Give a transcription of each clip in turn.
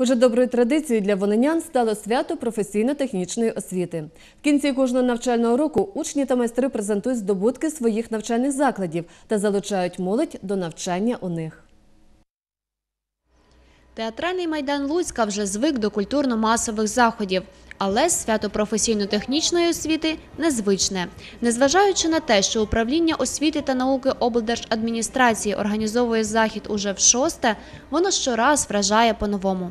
Уже доброю традицією для волинян стало свято професійно-технічної освіти. В кінці кожного навчального року учні та майстри презентують здобутки своїх навчальних закладів та залучають молодь до навчання у них. Театральний майдан Луцька вже звик до культурно-масових заходів, але свято професійно-технічної освіти незвичне. Незважаючи на те, що управління освіти та науки облдержадміністрації організовує захід уже в шосте, воно щораз вражає по-новому.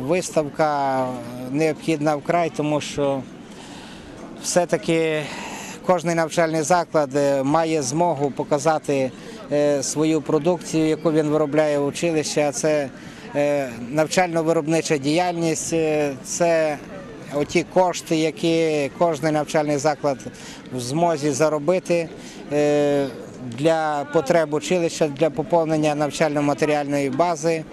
Виставка необхідна вкрай, тому що все-таки кожен навчальний заклад е, має змогу показати е, свою продукцію, яку він виробляє в училищі. А це е, навчально-виробнича діяльність, е, це оті кошти, які кожен навчальний заклад в змозі заробити е, для потреб училища, для поповнення навчально-матеріальної бази.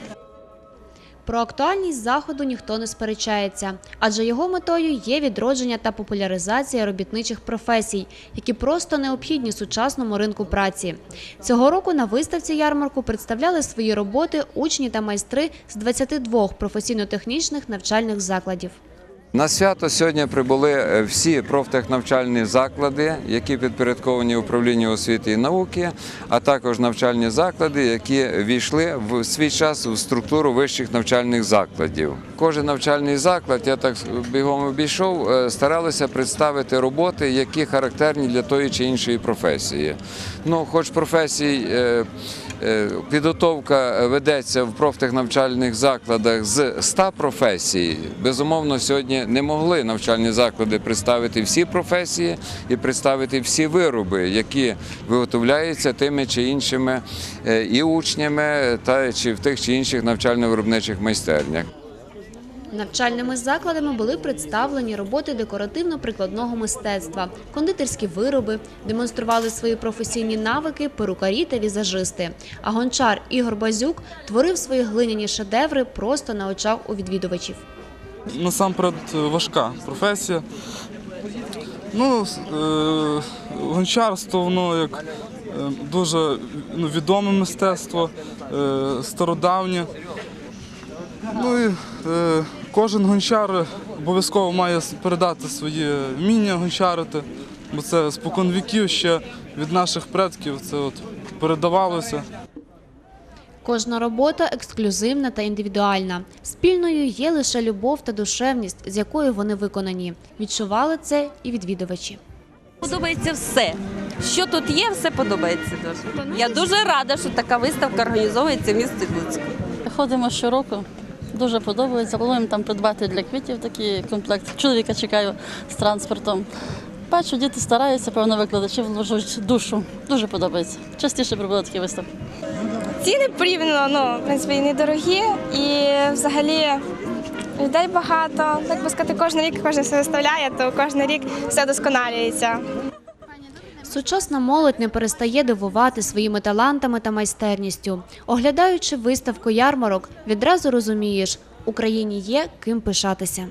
Про актуальність заходу ніхто не сперечається, адже його метою є відродження та популяризація робітничих професій, які просто необхідні сучасному ринку праці. Цього року на виставці ярмарку представляли свої роботи учні та майстри з 22 професійно-технічних навчальних закладів. На свято сьогодні прибули е, всі профтехнавчальні заклади, які підпорядковані управлінню освіти і науки, а також навчальні заклади, які війшли в свій час в структуру вищих навчальних закладів. Кожен навчальний заклад, я так бігом обійшов, е, старалися представити роботи, які характерні для тої чи іншої професії. Ну, хоч професій. е, Підготовка ведеться в профтехнавчальних закладах з 100 професій. Безумовно, сьогодні не могли навчальні заклади представити всі професії і представити всі вироби, які виготовляються тими чи іншими е, і учнями, та чи в тих чи інших навчально-виробничих майстернях. Навчальними закладами були представлені роботи декоративно-прикладного мистецтва, кондитерські вироби, демонстрували свої професійні навики перукарі та візажисти. А гончар Ігор Базюк творив свої глиняні шедеври просто на очах у відвідувачів. Насамперед важка професія. Ну, е, гончарство, воно як е, дуже ну, відоме мистецтво, е, стародавнє. Ну і е, кожен гончар обов'язково має передати своє вміння гончарити, бо це спокон віків ще від наших предків це от передавалося. Кожна робота ексклюзивна та індивідуальна. Спільною є лише любов та душевність, з якою вони виконані. Відчували це і відвідувачі. Подобається все. Що тут є, все подобається дуже. Я дуже рада, що така виставка організовується в місті Луцьку. Ходимо щороку. Дуже подобається. Плануємо там придбати для квітів такий комплект. Чоловіка чекаю з транспортом. Бачу, діти стараються, певно, викладачі вложують душу. Дуже подобається. Частіше прибули такі виставки. Ціни порівняно ну, в принципі, недорогі і взагалі людей багато. Так би сказати, кожен рік кожен все виставляє, то кожен рік все досконалюється. Сучасна молодь не перестає дивувати своїми талантами та майстерністю. Оглядаючи виставку ярмарок, відразу розумієш, Україні є ким пишатися.